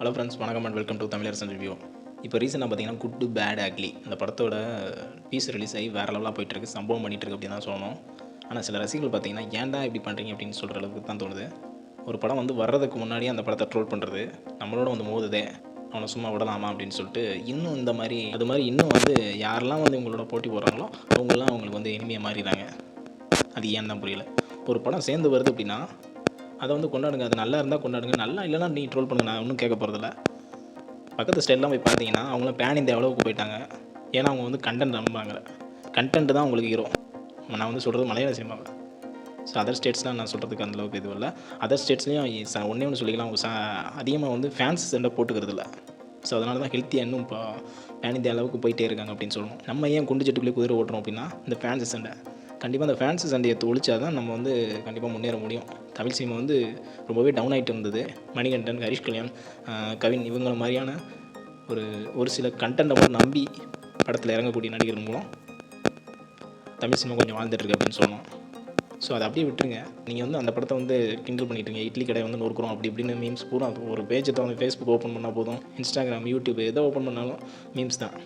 Hello friends வணக்கம் and welcome to Tamilarasan review இப்போ ரீசெண்டாக பார்த்தீங்கன்னா குட்டு பேட் ஆக்லி இந்த படத்தோட பீஸ் ரிலீஸ் ஆகி வேறு லெவலாக போயிட்டுருக்கு சம்பவம் பண்ணிட்டு இருக்கு அப்படின்னு தான் சொல்லணும். ஆனால் சில ரசிகர்கள் பார்த்தீங்கன்னா ஏன்டா இப்படி பண்ணுறீங்க அப்படின்னு சொல்கிற அளவுக்கு தான் தோணுது. ஒரு படம் வந்து வர்றதுக்கு முன்னாடியே அந்த படத்தை ட்ரோல் பண்ணுறது நம்மளோட வந்து மோதுதே அவனை சும்மா விடலாமா அப்படின்னு சொல்லிட்டு இன்னும் இந்த மாதிரி அது மாதிரி இன்னும் வந்து யாரெல்லாம் வந்து இவங்களோட போட்டி போடுறாங்களோ அவங்களாம் அவங்களுக்கு வந்து இனிமையாக மாறிடுறாங்க. அது ஏன் தான் புரியல. ஒரு படம் சேர்ந்து வருது அப்படின்னா அதை வந்து கொண்டாடுங்க. அது நல்லா இருந்தால் கொண்டாடுங்க. நல்லா இல்லைன்னா நீ ட்ரோல் பண்ணுங்க. நான் ஒன்றும் கேட்க போகிறதில்ல பக்கத்து ஸ்டேட்லாம் போய் பார்த்தீங்கன்னா அவங்களாம் பேன் இந்த அளவுக்கு போயிட்டாங்க. ஏன்னா அவங்க வந்து கண்டென்ட் நம்பாங்க. கண்டென்ட் தான் உங்களுக்கு ஹீரோ நான் வந்து சொல்கிறது மலையாள சினிமாவை. ஸோ அதர் ஸ்டேட்ஸ்லாம் நான் சொல்கிறதுக்கு அந்தளவுக்கு இது இல்லை. அதர் ஸ்டேட்ஸ்லேயும் ஒன்றே ஒன்று சொல்லிக்கலாம். அவங்க அதிகமாக வந்து ஃபேன்ஸ் சண்டை போட்டுக்கிறது இல்லை ஸோ அதனால தான் ஹெல்த்தியாக இன்னும் இப்போ பேன் இந்தியா அளவுக்கு போயிட்டே இருக்காங்க அப்படின்னு சொல்லணும். நம்ம ஏன் குண்டு சட்டுக்குள்ளே குதிரை ஓட்டுறோம் அப்படின்னா இந்த ஃபேன்ஸ் சண்டை கண்டிப்பாக அந்த ஃபேன்ஸ் சண்டையை ஒழிச்சா தான் நம்ம வந்து கண்டிப்பாக முன்னேற முடியும். தமிழ் சினிமா வந்து ரொம்பவே டவுன் ஆகிட்டு இருந்தது. மணிகண்டன் ஹரிஷ் கல்யாண் கவின் இவங்கள மாதிரியான ஒரு ஒரு சில கண்டென்ட்டை மட்டும் நம்பி படத்தில் இறங்கக்கூடிய நடிகர்கள் மூலம் தமிழ் சினிமா கொஞ்சம் வாழ்ந்துட்டுருக்கு அப்படின்னு சொல்லணும். ஸோ அதை அப்படியே விட்டுருங்க. நீங்கள் வந்து அந்த படத்தை வந்து கிண்டல் பண்ணிட்டுருங்க இட்லி கடை வந்து நொறுக்குறோம். அப்படி இப்படின்னு மீம்ஸ் பூரா ஒரு பேஜை வந்து ஃபேஸ்புக் ஓப்பன் பண்ணால் போதும். இன்ஸ்டாகிராம் யூடியூப் எதை ஓப்பன் பண்ணாலும் மீம்ஸ் தான்.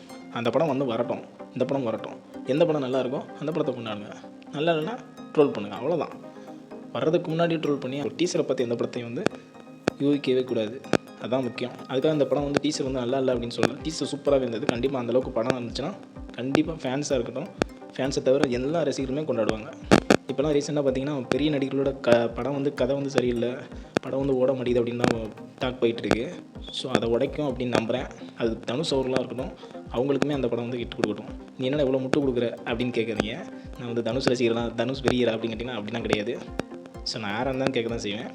அந்த படம் வந்து வரட்டும். இந்த படம் வரட்டும். எந்த படம் நல்லா இருக்கோ அந்த படத்தை கொண்டாடுங்க. நல்லா இல்லைன்னா ட்ரோல் பண்ணுங்கள் அவ்வளோதான் வர்றதுக்கு முன்னாடி ட்ரோல் பண்ணி ஒரு டீச்சரை பற்றி எந்த படத்தையும் வந்து யூகிக்கவே கூடாது. அதான் முக்கியம். அதுக்காக இந்த படம் வந்து டீச்சர் வந்து நல்லா இல்லை அப்படின்னு சொல்லலாம் டீச்சர் சூப்பராகவே இருந்தது. கண்டிப்பாக அந்தளவுக்கு படம் இருந்துச்சுன்னா கண்டிப்பாக ஃபேன்ஸாக இருக்கட்டும் ஃபேன்ஸை தவிர எல்லா ரசிகருமே கொண்டாடுவாங்க. இப்போலாம் ரீசெண்டாக பார்த்தீங்கன்னா பெரிய நடிகர்களோட க படம் வந்து கதை வந்து சரியில்லை. படம் வந்து ஓட மாட்டேங்குது அப்படின்னு தான் டாக் போயிட்டுருக்கு ஸோ அதை உடைக்கும் அப்படின்னு நம்புகிறேன் அது தனுஷ் அவர்களாக இருக்கட்டும் அவங்களுக்குமே அந்த படம் வந்து ஹிட் கொடுக்கட்டும். நீ என்னடா இவ்வளோ முட்டு கொடுக்குற அப்படின்னு கேட்குறீங்க நான் வந்து தனுஷ் ரசிகர்லாம் தனுஷ் பெரியரா அப்படின்னு கேட்டிங்கன்னா அப்படிலாம் கிடையாது. ஸோ நான் யாராக இருந்தாலும் கேட்க தான் செய்வேன்.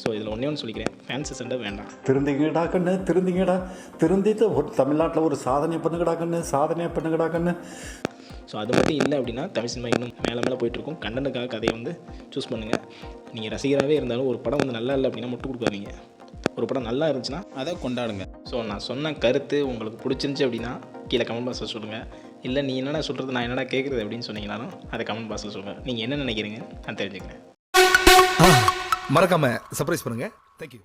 ஸோ இதில் ஒன்றே ஒன்று சொல்லிக்கிறேன். ஃபேன்ஸை சண்டை வேண்டாம். திருந்திங்கடா கண்ணு திருந்திங்கடா. திருந்திட்டு ஒரு தமிழ்நாட்டில் ஒரு சாதனை பண்ணுங்கடா கண்ணு சாதனையை பண்ணுங்கடா கண்ணு. ஸோ அது மட்டும் இல்லை அப்படின்னா தமிழ் சினிமா இன்னும் மேலே மேலே போயிட்டுருக்கும். கண்டனுக்காக கதையை வந்து சூஸ் பண்ணுங்கள் நீங்கள் ரசிகராகவே இருந்தாலும் ஒரு படம் வந்து நல்லா இல்லை அப்படின்னா மட்டும் கொடுக்காதீங்க. ஒரு படம் நல்லா இருந்துச்சுன்னா அதை கொண்டாடுங்க. ஸோ நான் சொன்ன கருத்து உங்களுக்கு பிடிச்சிருந்துச்சி அப்படின்னா கீழே கமெண்ட் பாக்ஸில் சொல்லுங்கள் இல்லை நீ என்னடா சொல்கிறது நான் என்னடா கேட்குறது அப்படின்னு சொன்னீங்கனாலும் அதை கமெண்ட் பாக்ஸில் சொல்லுங்கள் நீங்கள் என்ன நினைக்கிறீங்க நான் தெரிஞ்சுக்கிறேன். மறக்காமல் சர்ப்ரைஸ் பண்ணுங்கள் தேங்க்யூ